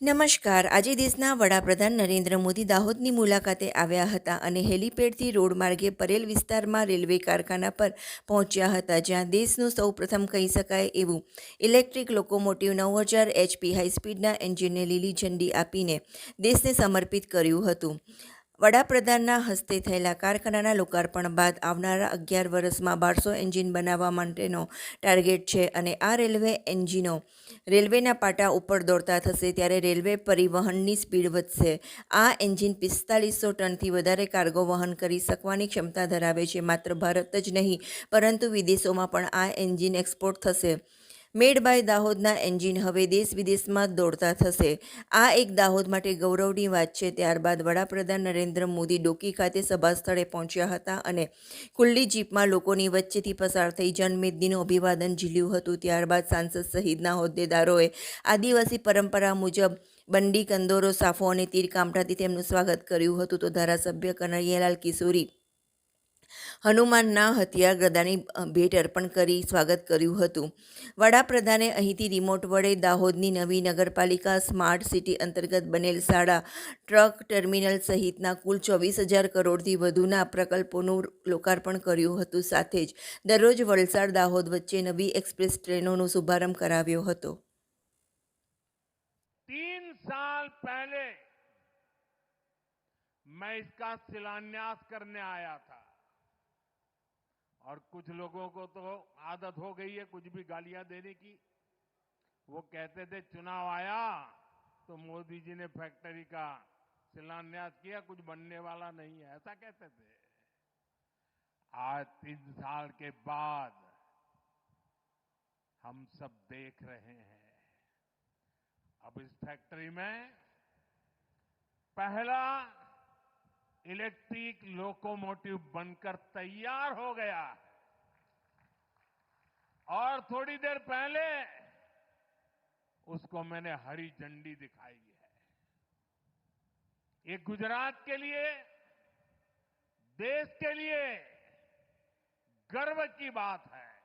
નમસ્કાર. આજે દેશના વડાપ્રધાન નરેન્દ્ર મોદી દાહોદની મુલાકાતે આવ્યા હતા અને હેલીપેડથી રોડ માર્ગે પરેલ વિસ્તારમાં રેલવે કારખાના પર પહોંચ્યા હતા, જ્યાં દેશનું સૌ પ્રથમ કહી શકાય એવું ઇલેક્ટ્રિક લોકોમોટિવ નવ હજાર એચપી હાઈસ્પીડના એન્જિનને લીલી ઝંડી આપીને દેશને સમર્પિત કર્યું હતું. વડાપ્રધાનના હસ્તે થયેલા કારખાનાના લોકાર્પણ બાદ આવનારા અગિયાર વર્ષમાં બારસો એન્જિન બનાવવા માટેનો ટાર્ગેટ છે અને આ રેલવે એન્જિનો રેલવેના પાટા ઉપર દોડતા થશે ત્યારે રેલવે પરિવહનની સ્પીડ વધશે. આ એન્જિન પિસ્તાલીસો ટનથી વધારે કાર્ગો વહન કરી શકવાની ક્ષમતા ધરાવે છે. માત્ર ભારત જ નહીં, પરંતુ વિદેશોમાં પણ આ એન્જિન એક્સપોર્ટ થશે. મેડ બાય દાહોદના એન્જિન હવે દેશ વિદેશમાં દોડતા થશે. આ એક દાહોદ માટે ગૌરવની વાત છે. ત્યારબાદ વડાપ્રધાન નરેન્દ્ર મોદી ડોકી ખાતે સભા સ્થળે પહોંચ્યા હતા અને ખુલ્લી જીપમાં લોકોની વચ્ચેથી પસાર થઈ જન્મેદનીનું અભિવાદન ઝીલ્યું હતું. ત્યારબાદ સાંસદ સહિતના હોદ્દેદારોએ આદિવાસી પરંપરા મુજબ બંડી, કંદોરો, સાફો અને તીર કામઠાથી તેમનું સ્વાગત કર્યું હતું. તો ધારાસભ્ય કનૈયાલાલ કિશોરી હનુમાનના હથિયાર ગદાની અ, ભેટ અર્પણ કરી સ્વાગત કર્યું હતું વડાપ્રધાને અહીંથી રિમોટ વડે દાહોદની નવી નગરપાલિકા સ્માર્ટ સિટી અંતર્ગત બનેલ શાળા ટ્રક ટર્મિનલ સહિતના કુલ ચોવીસ હજાર કરોડથી વધુના પ્રકલ્પોનું લોકાર્પણ કર્યું હતું સાથે જ દરરોજ વલસાડ દાહોદ વચ્ચે નવી એક્સપ્રેસ ટ્રેનોનો શુભારંભ કરાવ્યો હતો तीन साल पहले मैं इसका शिलान्यास करने आया था और कुछ लोगों को तो आदत हो गई है कुछ भी गालियाँ देने की। वो कहते थे, चुनाव आया तो मोदी जी ने फैक्ट्री का शिलान्यास किया, कुछ बनने वाला नहीं है। ऐसा कहते थे। आज तीन साल के बाद हम सब देख रहे हैं। अब इस फैक्ट्री में पहला इलेक्ट्रिक लोकोमोटिव बनकर तैयार हो गया। है और थोड़ी देर पहले उसको मैंने हरी झंडी दिखाई है। ये गुजरात के लिए, देश के लिए गर्व की बात है।